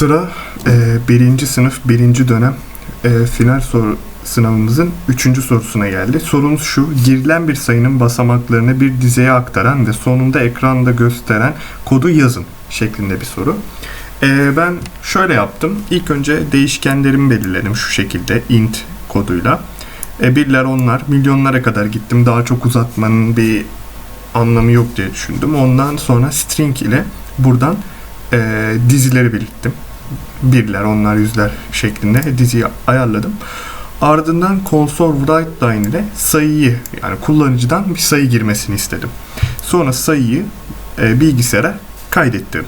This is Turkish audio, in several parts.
Sıra e, birinci sınıf birinci dönem e, final soru sınavımızın üçüncü sorusuna geldi. Sorumuz şu, girilen bir sayının basamaklarını bir dizeye aktaran ve sonunda ekranda gösteren kodu yazın şeklinde bir soru. E, ben şöyle yaptım. İlk önce değişkenlerimi belirledim şu şekilde int koduyla. E, birler onlar milyonlara kadar gittim. Daha çok uzatmanın bir anlamı yok diye düşündüm. Ondan sonra string ile buradan e, dizileri belirttim. Birler, onlar, yüzler şeklinde diziyi ayarladım. Ardından console write line ile sayıyı yani kullanıcıdan bir sayı girmesini istedim. Sonra sayıyı e, bilgisayara kaydettim.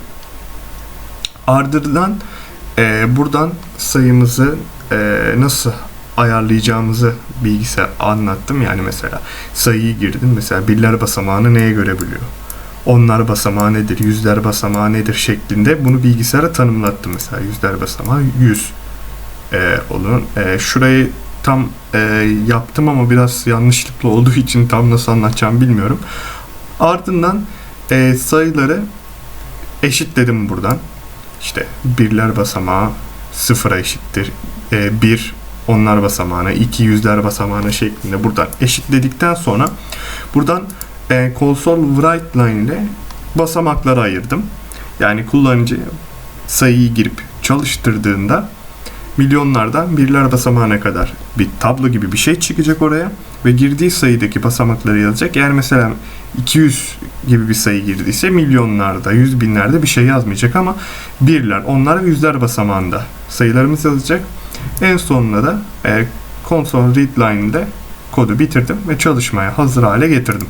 Ardından e, buradan sayımızı e, nasıl ayarlayacağımızı bilgisayar anlattım. Yani mesela sayıyı girdim. Mesela birler basamağını neye göre biliyor? Onlar basamağı nedir? Yüzler basamağı nedir? şeklinde bunu bilgisayara tanımlattım. Mesela yüzler basamağı 100 e, olun. E, şurayı tam e, yaptım ama biraz yanlışlıkla olduğu için tam nasıl anlatacağım bilmiyorum. Ardından e, sayıları eşitledim buradan. İşte birler basamağı sıfıra eşittir. E, bir onlar basamağına, iki yüzler basamağına şeklinde buradan eşitledikten sonra buradan e, console write line ile basamakları ayırdım. Yani kullanıcı sayıyı girip çalıştırdığında milyonlardan birler basamağına kadar bir tablo gibi bir şey çıkacak oraya ve girdiği sayıdaki basamakları yazacak. Eğer mesela 200 gibi bir sayı girdiyse milyonlarda, yüz binlerde bir şey yazmayacak ama birler, onlar yüzler basamağında sayılarımız yazacak. En sonunda da e, console read line'de kodu bitirdim ve çalışmaya hazır hale getirdim.